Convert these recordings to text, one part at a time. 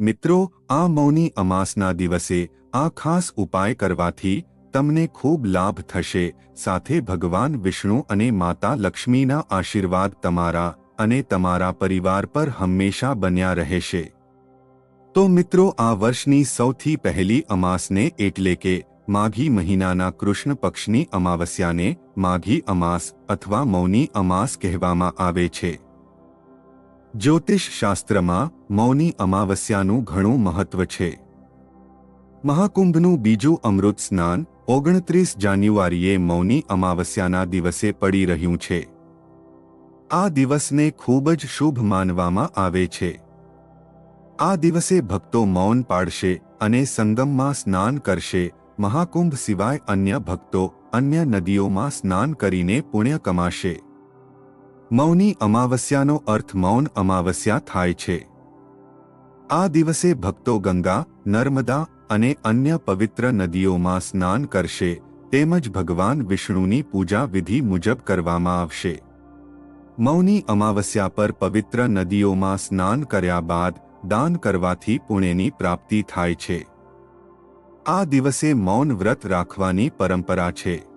મિત્રો, આ મૌની અમાસના દિવસે આ ખાસ ઉપાય કરવાથી તમને ખૂબ લાભ થશે. સાથે ભગવાન વિષ્ણુ અને માતા લક્ષ્મીના આશીર્વાદ તમારા અને તમારા પરિવાર પર હંમેશા બન્યા રહેશે. તો મિત્રો, આ વર્ષની સૌથી પહેલી અમાસને એટલે કે માઘી મહિનાના કૃષ્ણ પક્ષની અમાવસ્યાને માઘી અમાસ અથવા મૌની અમાસ કહેવામાં આવે છે. જ્યોતિષ શાસ્ત્રમાં મૌની અમાવસ્યાનું ઘણું મહત્વ છે. મહાકુંભનું બીજું અમૃત સ્નાન ઓગણત્રીસ જાન્યુઆરીએ મૌની અમાવસ્યાના દિવસે પડી રહ્યું છે. આ દિવસને ખૂબ જ શુભ માનવામાં આવે છે. આ દિવસે ભક્તો મૌન પાડશે અને સંગમમાં સ્નાન કરશે. મહાકુંભ સિવાય અન્ય ભક્તો અન્ય નદીઓમાં સ્નાન કરીને પુણ્ય કમાશે. મૌની અમાવસ્યાનો અર્થ મૌન અમાવસ્યા થાય છે. આ દિવસે ભક્તો ગંગા, નર્મદા અને અન્ય પવિત્ર નદીઓમાં સ્નાન કરશે, તેમજ ભગવાન વિષ્ણુની પૂજા વિધિ મુજબ કરવામાં આવશે. મૌની અમાવસ્યા પર પવિત્ર નદીઓમાં સ્નાન કર્યા બાદ દાન કરવાથી પુણ્યની પ્રાપ્તિ થાય છે. આ દિવસે મૌન વ્રત રાખવાની પરંપરા છે.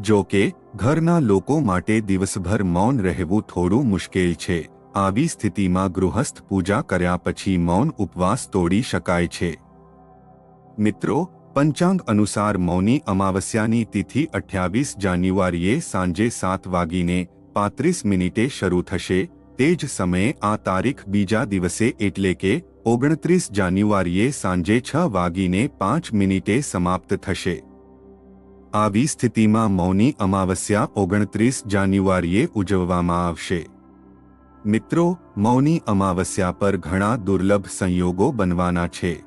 જો કે ઘરના લોકો માટે દિવસભર મૌન રહેવું થોડું મુશ્કેલ છે. આવી સ્થિતિમાં ગૃહસ્થ પૂજા કર્યા પછી મૌન ઉપવાસ તોડી શકાય છે. મિત્રો, પંચાંગ અનુસાર મૌની અમાવસ્યાની તિથિ અઠ્યાવીસ જાન્યુઆરીએ સાંજે સાત વાગીને પાંત્રીસ મિનિટે શરૂ થશે. તે જ સમયે આ તારીખ બીજા દિવસે એટલે કે ઓગણત્રીસ જાન્યુઆરીએ સાંજે છ વાગીને પાંચ મિનિટે સમાપ્ત થશે. આવી સ્થિતિમાં મૌની અમાવસ્યા ઓગણત્રીસ જાન્યુઆરીએ ઉજવવામાં આવશે. મિત્રો, મૌની અમાવસ્યા પર ઘણા દુર્લભ સંયોગો બનવાના છે.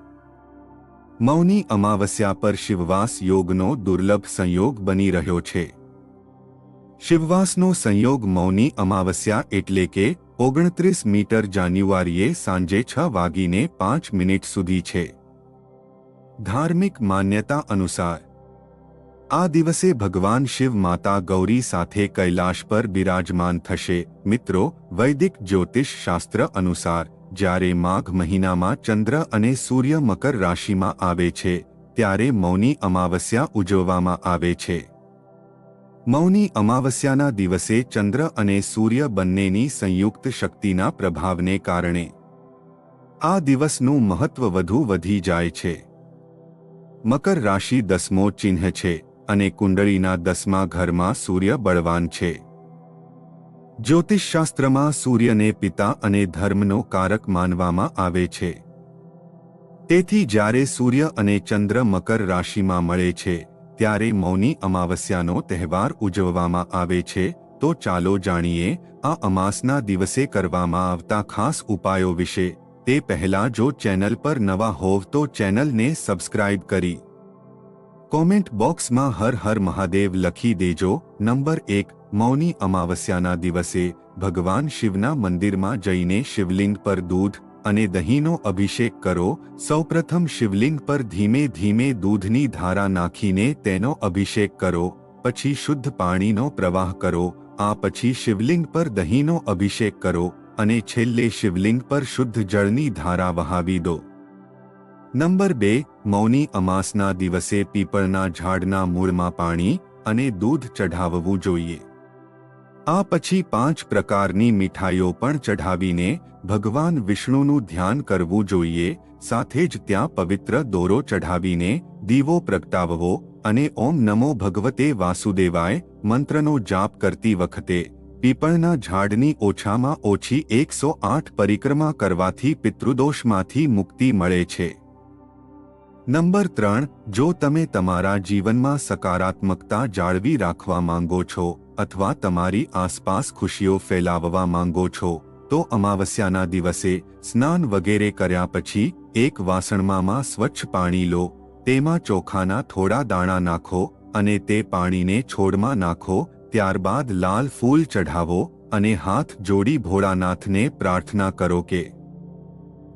મૌની અમાવસ્યા પર શિવવાસ યોગનો દુર્લભ સંયોગ બની રહ્યો છે. શિવવાસનો સંયોગ મૌની અમાવસ્યા એટલે કે ઓગણત્રીસ મીટર જાન્યુઆરીએ સાંજે છ વાગીને પાંચ મિનિટ સુધી છે. ધાર્મિક માન્યતા અનુસાર આ દિવસે ભગવાન શિવ માતા ગૌરી સાથે કૈલાશ પર બિરાજમાન થશે. મિત્રો, વૈદિક જ્યોતિષ શાસ્ત્ર અનુસાર, જ્યારે માઘ મહિનામાં ચંદ્ર અને સૂર્ય મકર રાશિમાં આવે છે, ત્યારે મૌની અમાવસ્યા ઉજવવામાં આવે છે. મૌની અમાવસ્યાના દિવસે ચંદ્ર અને સૂર્ય બંનેની સંયુક્ત શક્તિના પ્રભાવને કારણે આ દિવસનું મહત્વ વધુ વધી જાય છે. મકર રાશિ દસમો ચિહ્ન છે. અને કુંડળીના દસમા ઘરમાં સૂર્ય બળવાન છે. જ્યોતિષશાસ્ત્રમાં સૂર્યને પિતા અને ધર્મનો કારક માનવામાં આવે છે. તેથી જ્યારે સૂર્ય અને ચંદ્ર મકર રાશિમાં મળે છે, ત્યારે મૌની અમાવસ્યાનો તહેવાર ઉજવવામાં આવે છે, તો ચાલો જાણીએ, આ અમાસના દિવસે કરવામાં આવતા ખાસ ઉપાયો વિશે. તે પહેલા જો ચેનલ પર નવા હોવ તો ચેનલને સબસ્ક્રાઇબ કરી. કોમેન્ટ બોક્સમાં હર હર મહાદેવ લખી દેજો. નંબર એક, મૌની અમાવસ્યાના દિવસે ભગવાન શિવના મંદિરમાં જઈને શિવલિંગ પર દૂધ અને દહીંનો અભિષેક કરો. સૌપ્રથમ શિવલિંગ પર ધીમે ધીમે દૂધની ધારા નાખીને તેનો અભિષેક કરો. પછી શુદ્ધ પાણીનો પ્રવાહ કરો. આ પછી શિવલિંગ પર દહીંનો અભિષેક કરો અને છેલ્લે શિવલિંગ પર શુદ્ધ જળની ધારા વહાવી દો. નંબર બે, મૌની અમાસના દિવસે પીપળના ઝાડના મૂળમાં પાણી અને દૂધ ચઢાવવું જોઈએ. આ પછી પાંચ પ્રકારની મીઠાઈઓ પણ ચઢાવીને ભગવાન વિષ્ણુનું ધ્યાન કરવું જોઈએ, સાથે જ ત્યાં પવિત્ર દોરો ચઢાવીને દીવો પ્રગટાવવો અને ઓમ નમો ભગવતે વાસુદેવાય મંત્રનો જાપ કરતી વખતે પીપળના ઝાડની ઓછામાં ઓછી એકસો આઠ પરિક્રમા કરવાથી પિતૃદોષમાંથી મુક્તિ મળે છે. નંબર ત્રણ, જો તમે તમારા જીવનમાં સકારાત્મકતા જાળવી રાખવા માંગો છો અથવા તમારી આસપાસ ખુશીઓ ફેલાવવા માંગો છો, તો અમાવસ્યાના દિવસે સ્નાન વગેરે કર્યા પછી એક વાસણમાં સ્વચ્છ પાણી લો, તેમાં ચોખાના થોડા દાણા નાખો અને તે પાણીને છોડમાં નાખો, ત્યારબાદ લાલ ફૂલ ચઢાવો અને હાથ જોડી ભોળાનાથને પ્રાર્થના કરો કે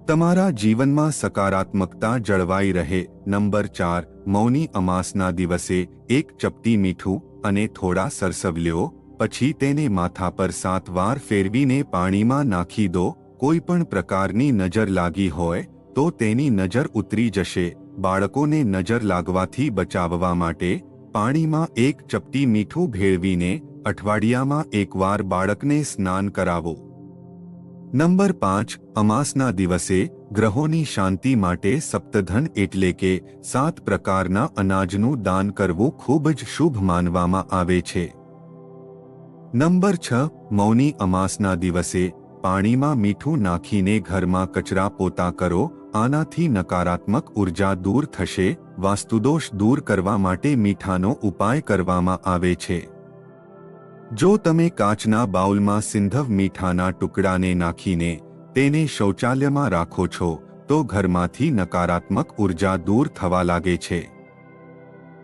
તમારા જીવનમાં સકારાત્મકતા જળવાઈ રહે. નંબર ચાર, મૌની અમાસના દિવસે એક ચપટી મીઠું અને થોડા સરસવ લ્યો પછી તેને માથા પર સાત વાર ફેરવીને પાણીમાં નાખી દો. કોઈ પણ પ્રકારની નજર લાગી હોય, તો તેની નજર ઉતરી જશે. બાળકોને નજર લાગવાથી બચાવવા માટે પાણીમાં એક ચપટી મીઠું ભેળવીને અઠવાડિયામાં એકવાર બાળકને સ્નાન કરાવો. નંબર પાંચ, અમાસના દિવસે ગ્રહોની શાંતિ માટે સપ્તધન એટલે કે સાત પ્રકારના અનાજનું દાન કરવું ખૂબ જ શુભ માનવામાં આવે છે. નંબર છ, મૌની અમાસના દિવસે પાણીમાં મીઠું નાખીને ઘરમાં કચરા પોતા કરો, આનાથી નકારાત્મક ઊર્જા દૂર થશે, વાસ્તુદોષ દૂર કરવા માટે મીઠાનો ઉપાય કરવામાં આવે છે. જો તમે કાચના બાઉલમાં સિંધવ મીઠાના ટુકડાને નાખીને તેને શૌચાલયમાં રાખો છો, તો ઘરમાંથી નકારાત્મક ઊર્જા દૂર થવા લાગે છે.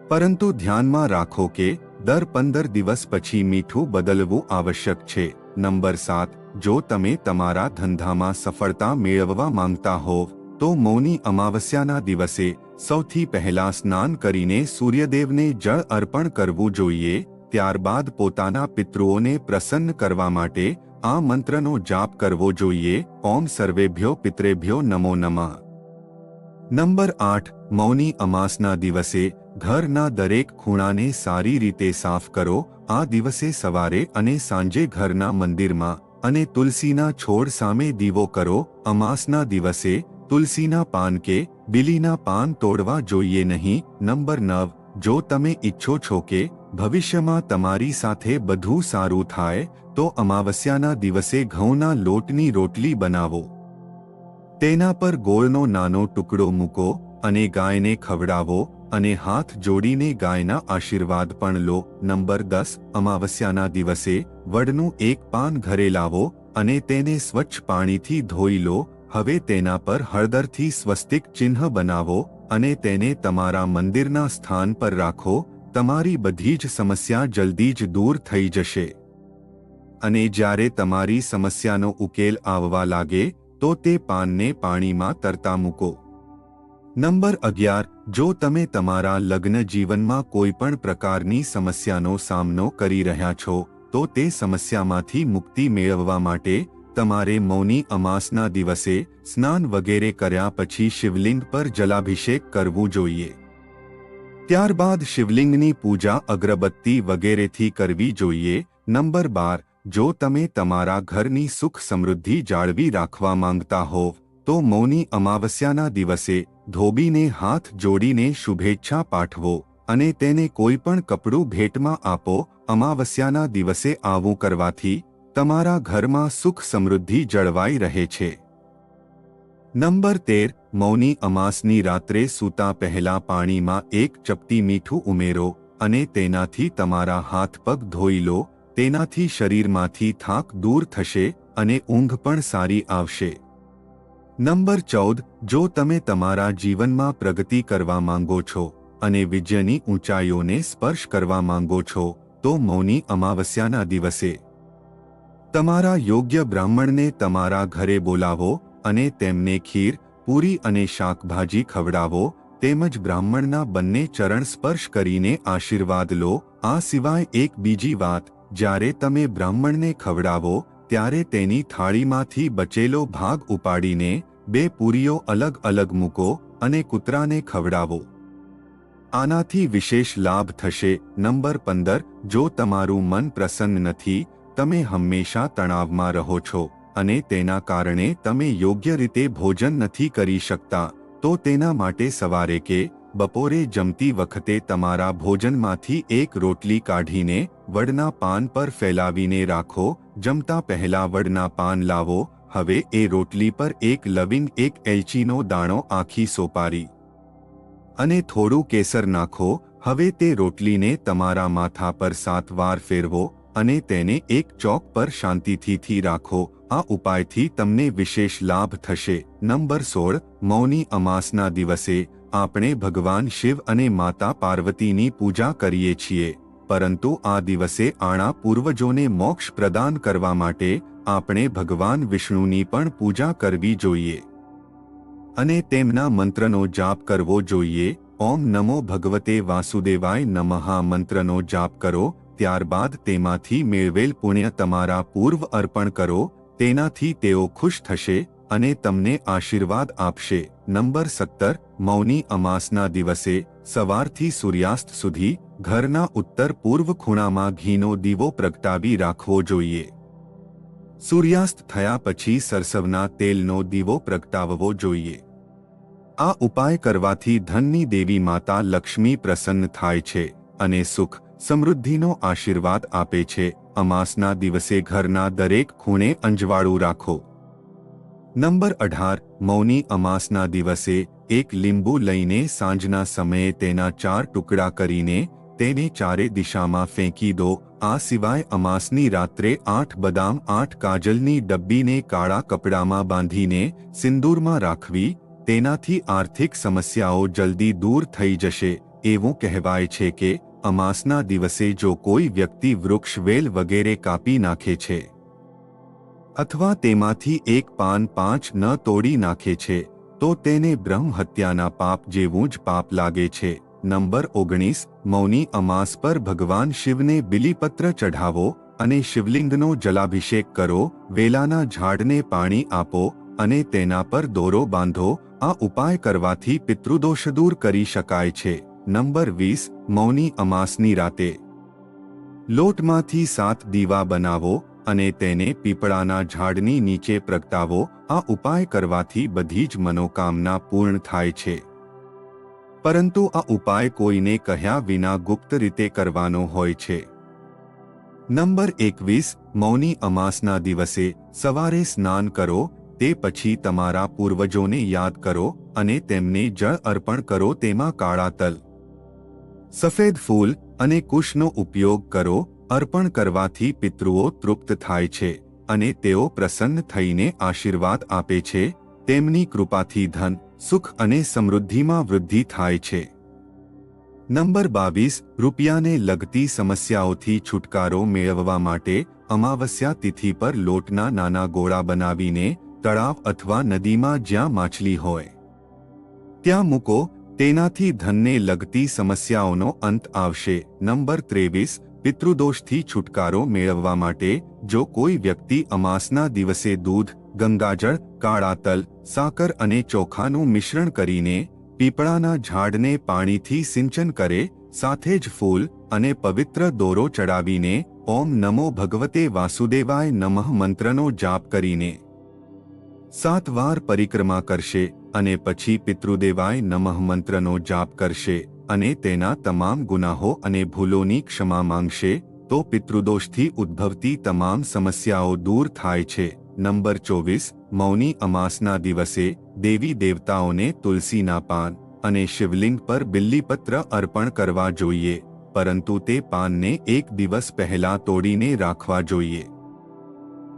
પરંતુ ધ્યાનમાં રાખો કે, દર પંદર દિવસ પછી મીઠું બદલવું આવશ્યક છે. નંબર સાત, જો તમે તમારા ધંધામાં સફળતા મેળવવા માંગતા હોવ તો મૌની અમાવસ્યાના દિવસે સૌથી પહેલા સ્નાન કરીને સૂર્યદેવને જળ અર્પણ કરવું જોઈએ ત્યારબાદ પોતાના પિતૃઓને પ્રસન્ન કરવા માટે આ મંત્રનો જાપ કરવો જોઈએ. ઓમ સર્વેભ્યો પિતરેભ્યો નમો નમઃ. નંબર આઠ. મૌની અમાસના દિવસે ઘરના દરેક ખૂણાને સારી રીતે સાફ કરો. આ દિવસે સવારે અને સાંજે ઘરના મંદિરમાં અને તુલસીના છોડ સામે દીવો કરો. અમાસના દિવસે તુલસીના પાન કે બિલીના પાન તોડવા જોઈએ નહીં. નંબર નવ. જો તમે ઈચ્છો છો કે ભવિષ્યમાં તમારી સાથે બધું સારું થાય, તો અમાવસ્યાના દિવસે ઘઉંના લોટની રોટલી બનાવો. તેના પર ગોળનો નાનો ટુકડો મૂકો અને ગાયને ખવડાવો અને હાથ જોડીને ગાયના આશીર્વાદ પણ લો. નંબર દસ, અમાવસ્યાના દિવસે વડનું એક પાન ઘરે લાવો અને તેને સ્વચ્છ પાણીથી ધોઈ લો. હવે તેના પર હળદરથી સ્વસ્તિક ચિહ્ન બનાવો અને તેને તમારા મંદિરના સ્થાન પર રાખો. તમારી બધી જ સમસ્યા જલ્દી જ દૂર થઈ જશે. અને જ્યારે તમારી સમસ્યાનો ઉકેલ આવવા લાગે, તો તે પાનને પાણીમાં તરતા મૂકો. નંબર અગિયાર, જો તમે તમારા લગ્ન જીવનમાં કોઈ પણ પ્રકારની સમસ્યાનો સામનો કરી રહ્યા છો, તો તે સમસ્યામાંથી મુક્તિ મેળવવા માટે તમારે મૌની અમાસના દિવસે સ્નાન વગેરે કર્યા પછી શિવલિંગ પર જલાભિષેક કરવું જોઈએ. ત્યારબાદ શિવલિંગની પૂજા અગરબત્તી વગેરેથી કરવી જોઈએ. નંબર બાર, જો તમે તમારા ઘરની સુખ સમૃદ્ધિ જાળવી રાખવા માંગતા હોવ તો મૌની અમાવસ્યાના દિવસે ધોબીને હાથ જોડીને શુભેચ્છા પાઠવો અને તેને કોઈ પણ કપડું ભેટમાં આપો. અમાવસ્યાના દિવસે આવું કરવાથી તમારા ઘરમાં સુખ સમૃદ્ધિ જળવાઈ રહે છે. નંબર તેર, મૌની અમાસની રાત્રે સૂતા પહેલા પાણીમાં એક ચપટી મીઠું ઉમેરો અને તેનાથી તમારા હાથ પગ ધોઈ લો, તેનાથી શરીરમાંથી થાક દૂર થશે અને ઊંઘ પણ સારી આવશે. નંબર ચૌદ, જો તમે તમારા જીવનમાં પ્રગતિ કરવા માંગો છો અને વિજયની ઊંચાઈઓને સ્પર્શ કરવા માંગો છો, તો મૌની અમાવસ્યાના દિવસે. તમારા યોગ્ય બ્રાહ્મણને તમારા ઘરે બોલાવો અને તેમને ખીર, પૂરી અને શાકભાજી ખવડાવો, તેમજ બ્રાહ્મણના બંને ચરણ સ્પર્શ કરીને આશીર્વાદ લો. આ સિવાય એક બીજી વાત, જ્યારે તમે બ્રાહ્મણને ખવડાવો, ત્યારે તેની થાળીમાંથી બચેલો ભાગ ઉપાડીને બે પૂરીઓ અલગ અલગ મૂકો અને કૂતરાને ખવડાવો. આનાથી વિશેષ લાભ થશે. નંબર પંદર, જો તમારું મન પ્રસન્ન નથી, તમે હંમેશા તણાવમાં રહો છો. અને તેના કારણે તમે યોગ્ય રીતે ભોજન નથી કરી શકતા, તો તેના માટે સવારે કે બપોરે જમતી વખતે તમારા ભોજનમાંથી એક રોટલી કાઢીને વડના પાન પર ફેલાવીને રાખો, જમતા પહેલા વડના પાન લાવો, હવે એ રોટલી પર એક લવિંગ એક એલચીનો દાણો આખી સોપારી. અને થોડું કેસર નાખો, હવે તે રોટલીને તમારા માથા પર સાત વાર ફેરવો અને તેને એક ચોક પર શાંતિથી રાખો. આ ઉપાયથી તમને વિશેષ લાભ થશે. નંબર સોળ, મૌની અમાસના દિવસે આપણે ભગવાન શિવ અને માતા પાર્વતીની પૂજા કરીએ છીએ. પરંતુ આ દિવસે આણા પૂર્વજોને મોક્ષ પ્રદાન કરવા માટે આપણે ભગવાન વિષ્ણુની પણ પૂજા કરવી જોઈએ. અને તેમના મંત્રનો જાપ કરવો જોઈએ. ઓમ નમો ભગવતે વાસુદેવાય નમઃ મંત્રનો જાપ કરો. ત્યારબાદ તેમાંથી મેળવેલ પુણ્ય તમારા પૂર્વ અર્પણ કરો, તેનાથી તેઓ ખુશ થશે અને તમને આશીર્વાદ આપશે. નંબર સત્તર, મૌની અમાસના દિવસે સવારથી સૂર્યાસ્ત સુધી ઘરના ઉત્તર પૂર્વ ખૂણામાં ઘીનો દીવો પ્રગટાવી રાખવો જોઈએ. સૂર્યાસ્ત થયા પછી સરસવના તેલનો દીવો પ્રગટાવવો જોઈએ. આ ઉપાય કરવાથી ધનની દેવી માતા લક્ષ્મી પ્રસન્ન થાય છે અને સુખ સમૃદ્ધિનો આશીર્વાદ આપે છે. અમાસના દિવસે ઘરના દરેક ખૂણે અંજવાળું રાખો. નંબર અઢાર, મૌની અમાસના દિવસે એક લીંબુ લઈને સાંજના સમયે તેના ચાર ટુકડા કરીને તેને ચારે દિશામાં ફેંકી દો. આ સિવાય અમાસની રાત્રે આઠ બદામ, આઠ કાજલની ડબ્બીને કાળા કપડામાં બાંધીને સિંદૂરમાં રાખવી, તેનાથી આર્થિક સમસ્યાઓ જલ્દી દૂર થઈ જશે. એવું કહેવાય છે કે અમાસના દિવસે જો કોઈ વ્યક્તિ વૃક્ષ વેલ વગેરે કાપી નાખે છે અથવા તેમાંથી એક પાન પાંચ ન તોડી નાખે છે, તો તેને બ્રહ્મ હત્યાના પાપ જેવું જ પાપ લાગે છે. નંબર ઓગણીસ, મૌની અમાસ પર ભગવાન શિવને બિલીપત્ર ચઢાવો અને શિવલિંગનો જલાભિષેક કરો, વેલાના ઝાડને પાણી આપો અને તેના પર દોરો બાંધો, આ ઉપાય કરવાથી પિતૃદોષ દૂર કરી શકાય છે. નંબર વીસ, મૌની અમાસની રાતે. લોટમાંથી સાત દીવા બનાવો અને તેને પીપળાના ઝાડની નીચે પ્રગટાવો. આ ઉપાય કરવાથી બધી જ મનોકામના પૂર્ણ થાય છે. પરંતુ આ ઉપાય કોઈને કહ્યા વિના ગુપ્ત રીતે કરવાનો હોય છે. નંબર એકવીસ, મૌની અમાસના દિવસે સવારે સ્નાન કરો, તે પછી તમારા પૂર્વજોને યાદ કરો અને તેમને જળ અર્પણ કરો તેમાં કાળા તલ. સફેદ ફૂલ અને કુશનો ઉપયોગ કરો, અર્પણ કરવાથી પિતૃઓ તૃપ્ત થાય છે અને તેઓ પ્રસન્ન થઈને આશીર્વાદ આપે છે, તેમની કૃપાથી ધન, સુખ અને સમૃદ્ધિમાં વૃદ્ધિ થાય છે. નંબર બાવીસ, રૂપિયાને લગતી સમસ્યાઓથી છુટકારો મેળવવા માટે અમાવસ્યા તિથિ પર લોટના નાના ગોળા બનાવીને તળાવ અથવા નદીમાં જ્યાં માછલી હોય. ત્યાં મૂકો તેનાથી ધનને લગતી સમસ્યાઓનો અંત આવશે. નંબર ત્રેવીસ, પિતૃદોષથી છુટકારો મેળવવા માટે જો કોઈ વ્યક્તિ અમાસના દિવસે દૂધ, ગંગાજળ, કાળા તલ, સાકર અને ચોખાનું મિશ્રણ કરીને પીપળાના ઝાડને પાણીથી સિંચન કરે, સાથે જ ફૂલ અને પવિત્ર દોરો ચડાવીને ઓમ નમો ભગવતે વાસુદેવાય નમઃ મંત્રનો જાપ કરીને સાત વાર પરિક્રમા કરશે. અને પછી પિતૃદેવાય નમઃ મંત્રનો જાપ કરશે અને તેના તમામ ગુનાહો અને ભૂલોની ક્ષમા માંગશે, તો પિતૃદોષથી ઉદ્ભવતી તમામ સમસ્યાઓ દૂર થાય છે. નંબર ચોવીસ, મૌની અમાસના દિવસે દેવી દેવતાઓને તુલસીના પાન અને શિવલિંગ પર બિલ્લીપત્ર અર્પણ કરવા જોઈએ, પરંતુ તે પાનને એક દિવસ પહેલા તોડીને રાખવા જોઈએ.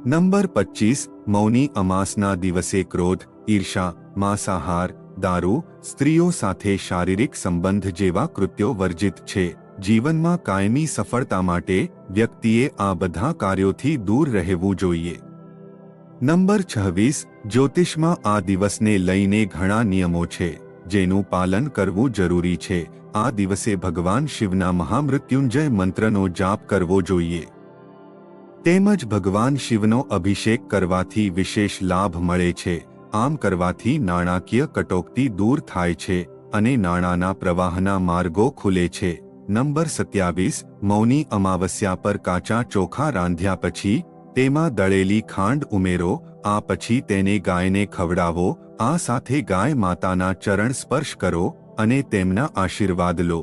નંબર પચીસ, મૌની અમાસના દિવસે ક્રોધ ઈર્ષા, માંસાહાર, દારૂ, સ્ત્રીઓ સાથે શારીરિક સંબંધ જેવા કૃત્યો વર્જિત છે. જીવનમાં કાયમી સફળતા માટે વ્યક્તિએ આ બધા કાર્યોથી દૂર રહેવું જોઈએ. નંબર છવ્વીસ, જ્યોતિષમાં આ દિવસને લઈને ઘણા નિયમો છે, જેનું પાલન કરવું જરૂરી છે. આ દિવસે ભગવાન શિવના મહામૃત્યુંજય મંત્રનો જાપ કરવો જોઈએ. તેમજ ભગવાન શિવનો અભિષેક કરવાથી વિશેષ લાભ મળે છે. આમ કરવાથી નાણાકીય કટોકટી દૂર થાય છે અને નાણાંના પ્રવાહના માર્ગો ખુલે છે. નંબર સત્યાવીસ, મૌની અમાવસ્યા પર કાચા ચોખા રાંધ્યા પછી, તેમાં દળેલી ખાંડ ઉમેરો, આ પછી તેને ગાયને ખવડાવો, આ સાથે ગાય માતાના ચરણ સ્પર્શ કરો અને તેમના આશીર્વાદ લો.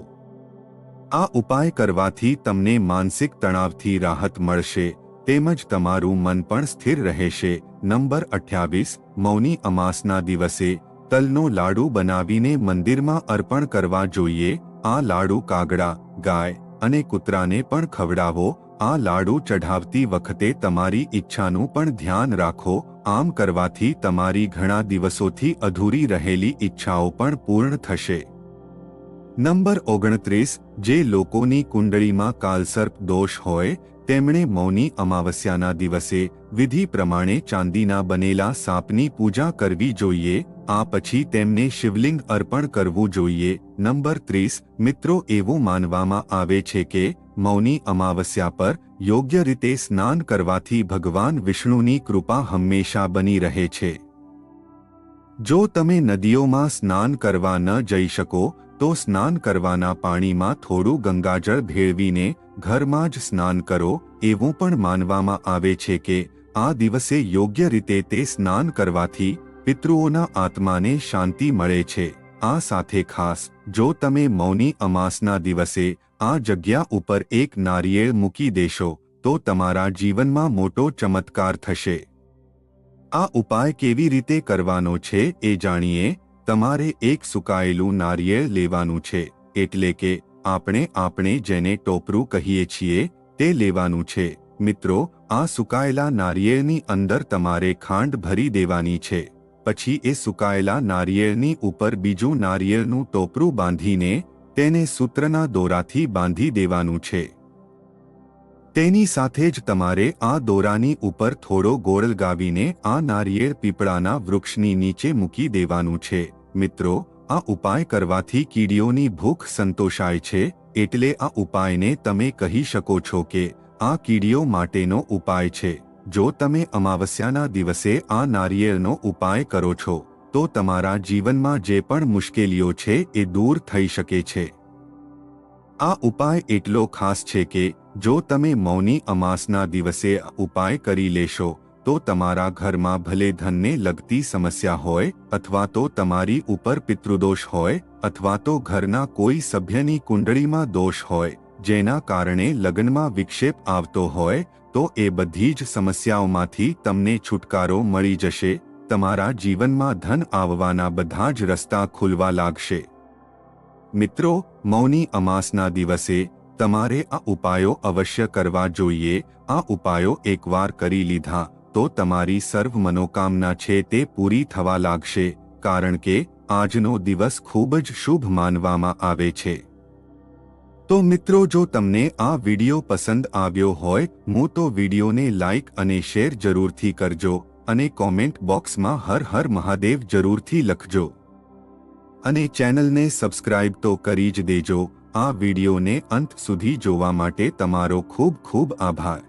આ ઉપાય કરવાથી તમને માનસિક તણાવથી રાહત મળશે, તેમજ તમારું મન પણ સ્થિર રહેશે. નંબર અઠ્યાવીસ, મૌની અમાસના દિવસે તલનો લાડુ બનાવીને મંદિરમાં અર્પણ કરવા જોઈએ. આ લાડુ કાગડા, ગાય અને કૂતરાને પણ ખવડાવો. આ લાડુ ચઢાવતી વખતે તમારી ઈચ્છાનું પણ ધ્યાન રાખો. આમ કરવાથી તમારી ઘણા દિવસોથી અધૂરી રહેલી ઈચ્છાઓ પણ પૂર્ણ થશે. નંબર ઓગણત્રીસ, જે લોકોની કુંડળીમાં કાલસર્પ દોષ હોય તેમણે મૌની અમાવસ્યાના દિવસે વિધિ પ્રમાણે ચાંદીના બનેલા સાપની પૂજા કરવી જોઈએ, આ પછી તેમને શિવલિંગ અર્પણ કરવું જોઈએ. નંબર ત્રીસ, મિત્રો એવું માનવામાં આવે છે કે મૌની અમાવસ્યા પર યોગ્ય રીતે સ્નાન કરવાથી ભગવાન વિષ્ણુની કૃપા હંમેશા બની રહે છે. જો તમે નદીઓમાં સ્નાન કરવા ન જઈ શકો, તો સ્નાન કરવાના પાણીમાં થોડું ગંગાજળ ભેળવીને ઘરમાં જ સ્નાન કરો, એવું પણ માનવામાં આવે છે કે, આ દિવસે યોગ્ય રીતે તે સ્નાન કરવાથી પિતૃઓના આત્માને શાંતિ મળે છે. આ સાથે ખાસ, જો તમે મૌની અમાસના દિવસે આ જગ્યા ઉપર એક નારિયેળ મૂકી દેશો, તો તમારા જીવનમાં મોટો ચમત્કાર થશે. આ ઉપાય કેવી રીતે કરવાનો છે એ જાણીએ, તમારે એક સુકાયેલું નારિયેળ લેવાનું છે, એટલે કે આપણે આપણે જેને ટોપરું કહીએ છીએ, તે લેવાનું છે. મિત્રો, આ સુકાયેલા નારિયેળની અંદર તમારે ખાંડ ભરી દેવાની છે. પછી એ સુકાયેલા નારિયેળની ઉપર બીજું નારિયેળનું ટોપરું બાંધીને, તેને સૂત્રના દોરાથી બાંધી દેવાનું છે. તેની સાથે જ તમારે આ દોરાની ઉપર થોડો ગોળ લગાવીને આ નારિયેળ પીપળાના વૃક્ષની નીચે મૂકી દેવાનું છે. મિત્રો આ ઉપાય કરવાથી કીડીઓની ભૂખ સંતોષાય છે, એટલે આ ઉપાયને તમે કહી શકો છો કે, આ કીડીઓ માટેનો ઉપાય છે. જો તમે અમાવસ્યાના દિવસે આ નારિયેળનો ઉપાય કરો છો, તો તમારા જીવનમાં જે પણ મુશ્કેલીઓ છે એ દૂર થઈ શકે છે. આ ઉપાય એટલો ખાસ છે કે, જો તમે મૌની અમાસના દિવસે ઉપાય કરી લેશો તો તમારા ઘરમાં ભલે ધનને લગતી સમસ્યા હોય અથવા તો તમારી ઉપર પિતૃદોષ હોય અથવા તો ઘરના કોઈ સભ્યની કુંડળીમાં દોષ હોય, જેના કારણે લગ્નમાં વિક્ષેપ આવતો હોય, તો એ બધી જ સમસ્યાઓમાંથી તમને છુટકારો મળી જશે, તમારા જીવનમાં ધન આવવાના બધા જ રસ્તા ખુલવા લાગશે. મિત્રો, મૌની અમાસના દિવસે તમારે આ ઉપાયો અવશ્ય કરવા જોઈએ, આ ઉપાયો એકવાર કરી લીધા. તો તમારી સર્વ મનોકામના છે તે પૂરી થવા લાગશે, કારણ કે આજનો દિવસ ખૂબ જ શુભ માનવામાં આવે છે. તો મિત્રો, જો તમને આ વિડિયો પસંદ આવ્યો હોય, હું તો વિડિયોને લાઇક અને શેર જરૂરથી કરજો, અને કોમેન્ટ બોક્સમાં હર હર મહાદેવ જરૂરથી લખજો. અને ચેનલને સબસ્ક્રાઇબ તો કરી જ દેજો, આ વિડીયોને અંત સુધી જોવા માટે તમારો ખૂબ ખૂબ આભાર.